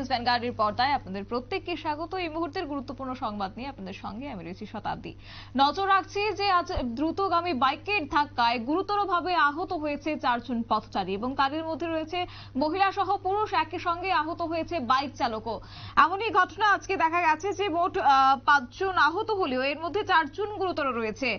News ভ্যানগার্ডের পর্দায় আপনাদের প্রত্যেককে স্বাগত। এই মুহূর্তের গুরুত্বপূর্ণ সংবাদ নিয়ে আপনাদের সঙ্গে আমি রয়েছি শতাব্দী। নজর রাখছি যে আজ দ্রুতগামী বাইকের ধাক্কায় গুরুতরভাবে আহত হয়েছে চারজন পথচারী এবং তাদের মধ্যে রয়েছে মহিলা সহ পুরুষ একই সঙ্গে আহত হয়েছে বাইক চালকও। এমনই ঘটনা আজকে দেখা গেছে যে মোট পাঁচজন আহত হলেও এর মধ্যে চারজন গুরুতর রয়েছে।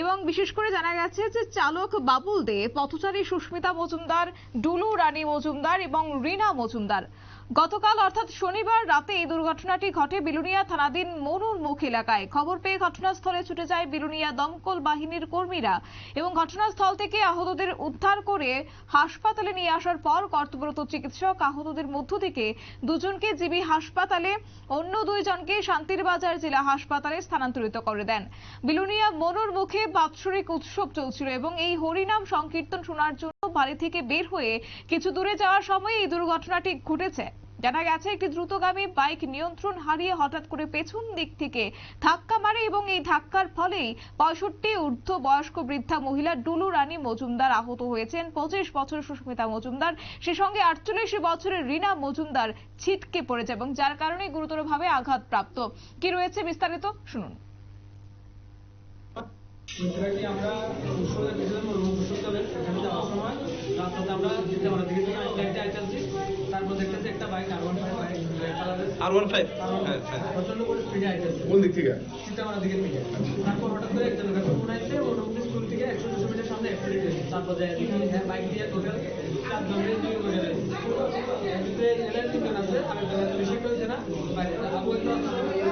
এবং বিশেষ করে জানা গেছে যে চালক বাবুল দে, পথচারী সুস্মিতা মজুমদার, ডুলু রানী মজুমদার এবং রিনা মজুমদার। গতকাল অর্থাৎ শনিবার রাতে এই দুর্ঘটনাটি ঘটে বিলুনিয়া থানাধীন মনুর মুখ এলাকায়। খবর পেয়ে ঘটনাস্থলে ছুটে যায় বিলুনিয়া দমকল বাহিনীর কর্মীরা এবং ঘটনাস্থল থেকে আহতদের উদ্ধার করে হাসপাতালে নিয়ে আসার পর কর্তব্যরত চিকিৎসক আহতদের মধ্য থেকে দুজনকে জিবি হাসপাতালে, অন্য দুইজনকে শান্তির বাজার জেলা হাসপাতালে স্থানান্তরিত করে দেন। বিলুনিয়া মনুর মুখে বাৎসরিক উৎসব চলছিল এবং এই হরিনাম সংকীর্তন শোনার জন্য বাড়ি থেকে বের হয়ে কিছু দূরে যাওয়ার সময় এই দুর্ঘটনাটি ঘটেছে। জানা গেছে, একটি দ্রুতগামী বাইক নিয়ন্ত্রণ হারিয়ে হঠাৎ করে পেছন দিক থেকে ধাক্কা মারে এবং এই ধাক্কার ফলেই পঁয়ষট্টি ঊর্ধ্ব বয়স্ক বৃদ্ধা মহিলা ডুলু রানী মজুমদার আহত হয়েছেন। পঁচিশ বছর সুস্মিতা মজুমদার, সে সঙ্গে আটচল্লিশ বছরের রিনা মজুমদার ছিটকে পড়েছে এবং যার কারণে গুরুতরভাবে আঘাতপ্রাপ্ত। কি রয়েছে বিস্তারিত? শুনুন। আমরা রাস্তাতে আমরা তারপর দেখতেছি আর ওয়ান ফাইভ হ্যাঁ কোন দিক থেকে? সীতামারা দিকে তারপর হঠাৎ করে একজন গাড়ি ফোন আইছে ওর উপরে স্কুল থেকে একশো দুশো মিটার সামনে অ্যাক্সিডেন্ট হয়েছে তারপর যায় হ্যাঁ বাইক দিয়ে টোটাল চারজন মিলে দুই করে এতে তিনজন আছে আরেকজন আছে বেশি হয়েছে না? বাইরে আবু একটু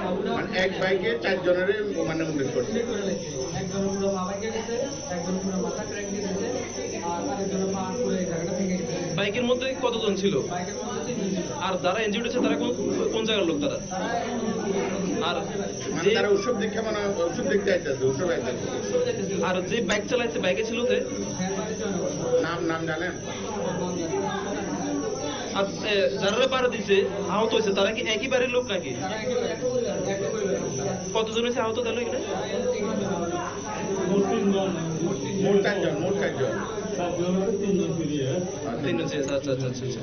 আবুরা মানে এক বাইকে চারজনের মানে উল্লেখ করছে একজন পুরো পা বাইকে গেছে একজন পুরো মাথা ক্র্যাক দিয়ে গেছে আর আরেকজন পা পুরো জায়গাটা ভেঙে গেছে। বাইকের মধ্যে কতজন ছিল? বাইকের মধ্যে আর যারা এনজিও হয়েছে তারা কোন কোন জায়গার লোক তারা? আর মানে যে উৎসব দেখে মানে দেখতে আইতেছে উৎসব আইতেছে। আর যে বাইক চালাইছে বাইকে ছিল যে নাম নাম জানেন? আর যারা পাড়া দিছে আহত হয়েছে তারা কি একই বাড়ির লোক নাকি? কতজন হয়েছে আহত তাহলে এখানে? মোট মোট তিনজন ছিল আচ্ছা আচ্ছা আচ্ছা আচ্ছা।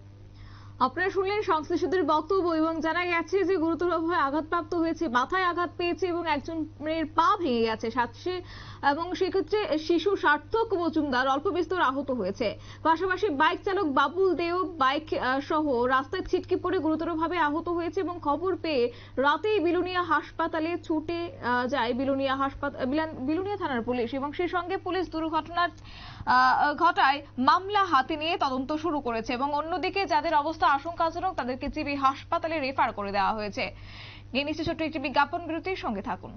আপনারা শুনলেন সংশ্লিষ্টদের বক্তব্য এবং জানা গেছে যে গুরুতরভাবে আঘাতপ্রাপ্ত হয়েছে, মাথায় আঘাত পেয়েছে এবং একজনের পা ভেঙে গেছে সাথে এবং সেক্ষেত্রে শিশু সার্থক মজুমদার অল্প বিস্তর আহত হয়েছে। পাশাপাশি বাইক চালক বাবুল দেও বাইক সহ রাস্তায় ছিটকে পড়ে গুরুতরভাবে আহত হয়েছে এবং খবর পেয়ে রাতেই বিলুনিয়া হাসপাতালে ছুটে যায় বিলুনিয়া হাসপাতাল বিলুনিয়া থানার পুলিশ এবং সেই সঙ্গে পুলিশ দুর্ঘটনার ঘটায় মামলা হাতে নিয়ে তদন্ত শুরু করেছে এবং অন্যদিকে যাদের অবস্থা আশঙ্কাজনক তাদেরকে জিবি হাসপাতালে রেফার করে দেওয়া হয়েছে। নিয়ে নিচ্ছে ছোট্ট একটি বিজ্ঞাপন বিরতির সঙ্গে থাকুন।